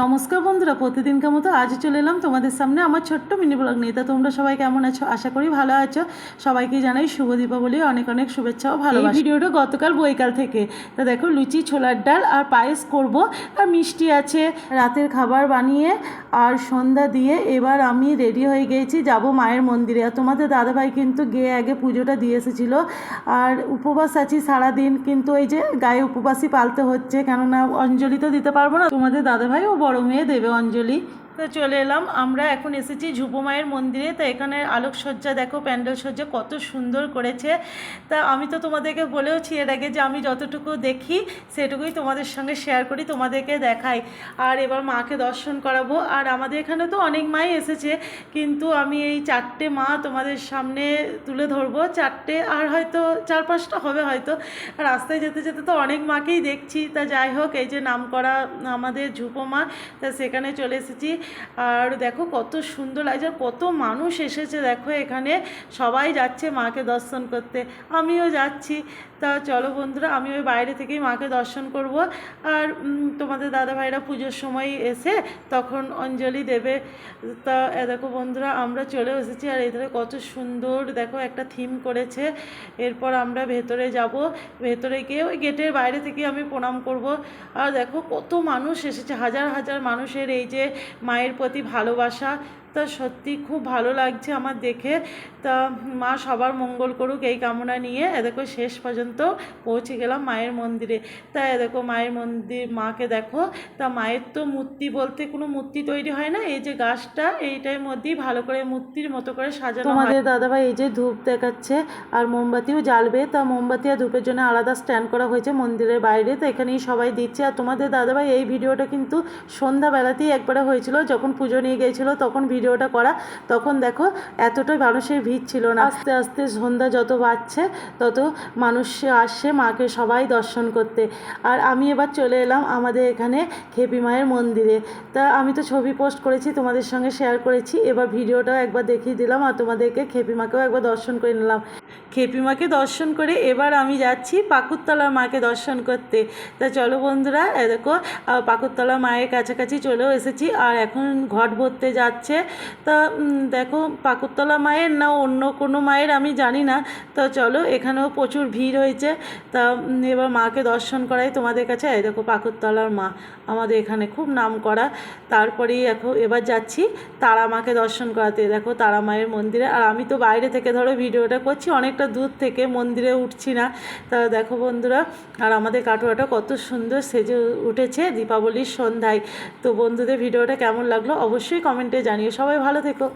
নমস্কার বন্ধুরা প্রতিদিনকার মতো আজ চলে এলাম তোমাদের সামনে আমার ছোট্ট মিনি ব্লগ নিয়ে। তা তোমরা সবাই কেমন আছো? আশা করি ভালো আছো। সবাইকে জানাই শুভ দীপাবলি অনেক অনেক শুভেচ্ছা ও ভালো ভিডিওটা গতকাল বৈকাল থেকে। তা দেখো লুচি ছোলার ডাল আর পায়েস করব। আর মিষ্টি আছে। রাতের খাবার বানিয়ে আর সন্ধ্যা দিয়ে এবার আমি রেডি হয়ে গেছি যাব মায়ের মন্দিরে। আর তোমাদের দাদাভাই কিন্তু গিয়ে আগে পুজোটা দিয়ে এসেছিল। আর উপবাস আছি সারাদিন কিন্তু এই যে গায়ে উপবাসই পালতে হচ্ছে কেননা অঞ্জলি তো দিতে পারব না। তোমাদের দাদাভাই ও বড় মেয়ে দেবে অঞ্জলি। তো চলে এলাম। আমরা এখন এসেছি ঝুপো মায়ের মন্দিরে। তো এখানে আলোকসজ্জা দেখো প্যান্ডেল সজ্জা কত সুন্দর করেছে। তা আমি তো তোমাদেরকে বলেওছি এর আগে যে আমি যতটুকু দেখি, সেটুকুই তোমাদের সঙ্গে শেয়ার করি, তোমাদেরকে দেখাই। আর এবার মাকে দর্শন করাবো। আর আমাদের এখানে তো অনেক মাই এসেছে, কিন্তু আমি এই চারটে মা তোমাদের সামনে তুলে ধরবো। চারটে আর হয়তো চার পাঁচটা হবে হয়তো। আর রাস্তায় যেতে যেতে তো অনেক মাকেই দেখছি। তা যাই হোক, এই যে নাম করা আমাদের ঝুপো মা, তা সেখানে চলে এসেছি। আর দেখো কত সুন্দর লাগছে, আর কত মানুষ এসেছে দেখো এখানে। সবাই যাচ্ছে মাকে দর্শন করতে। আমিও যাচ্ছি। তা চলো বন্ধুরা, আমি ওই বাইরে থেকেই মাকে দর্শন করব। আর তোমাদের দাদা ভাইরা পুজোর সময় এসে তখন অঞ্জলি দেবে। তা দেখো বন্ধুরা, আমরা চলে এসেছি। আর এধারে কত সুন্দর দেখো একটা থিম করেছে। এরপর আমরা ভেতরে যাব। ভেতরে গিয়ে ওই গেটের বাইরে থেকে আমি প্রণাম করব। আর দেখো কত মানুষ এসেছে, হাজার হাজার মানুষের এই যে মায়ের প্রতি ভালোবাসা, তা সত্যি খুব ভালো লাগছে আমার দেখে। তা মা সবার মঙ্গল করুক এই কামনা নিয়ে। এ দেখো শেষ পর্যন্ত পৌঁছে গেলাম মায়ের মন্দিরে। তা এ দেখো মায়ের মন্দির মাকে দেখো। তা মায়ের তো মূর্তি বলতে কোনো মূর্তি তৈরি হয় না। এই যে গাছটা, এইটার মধ্যেই ভালো করে মূর্তির মতো করে সাজানো তোমাদের দাদাভাই এই যে ধূপ দেখাচ্ছে আর মোমবাতিও জ্বালবে। তা মোমবাতি আর ধূপের জন্য আলাদা স্ট্যান্ড করা হয়েছে মন্দিরের বাইরে। তো এখানেই সবাই দিচ্ছে। আর তোমাদের দাদাভাই এই ভিডিওটা কিন্তু সন্ধ্যাবেলাতেই একবারে হয়েছিল। যখন পুজো নিয়ে গিয়েছিল তখন ভিডিওটা করা, তখন দেখো এতটাই মানুষের ভিড় ছিল না। আস্তে আস্তে সন্ধ্যা যত বাড়ছে তত মানুষ আসছে মাকে সবাই দর্শন করতে। আর আমি এবার চলে এলাম আমাদের এখানে খেপি মায়ের মন্দিরে। তা আমি তো ছবি পোস্ট করেছি, তোমাদের সঙ্গে শেয়ার করেছি। এবার ভিডিওটাও একবার দেখিয়ে দিলাম আর তোমাদেরকে খেপি মাকেও একবার দর্শন করে নিলাম। খেপি মাকে দর্শন করে এবার আমি যাচ্ছি পাকুরতলার মাকে দর্শন করতে। তা চলো বন্ধুরা, এ দেখো পাকুরতলা মায়ের কাছাকাছি চলেও এসেছি আর এখন ঘট ভরতে যাচ্ছে। তা দেখো, পাকুরতলা মায়ের না অন্য কোনো মায়ের আমি জানি না। তো চলো, এখানেও প্রচুর ভিড় হয়েছে। তা এবার মাকে দর্শন করাই তোমাদের কাছে। এই দেখো, পাকুরতলার মা আমাদের এখানে খুব নাম করা। তারপরেই এখন এবার যাচ্ছি তারা মাকে দর্শন করাতে। দেখো, তারা মায়ের মন্দিরে। আর আমি তো বাইরে থেকে ধরো ভিডিওটা করছি অনেকটা দূর থেকে মন্দিরে উঠছি না। তা দেখো বন্ধুরা, আর আমাদের কাটোয়াটা কত সুন্দর সেজে উঠেছে দীপাবলির সন্ধ্যায়। তো বন্ধুদের ভিডিওটা কেমন লাগল অবশ্যই কমেন্টে জানিও। সবাই ভালো থেকো।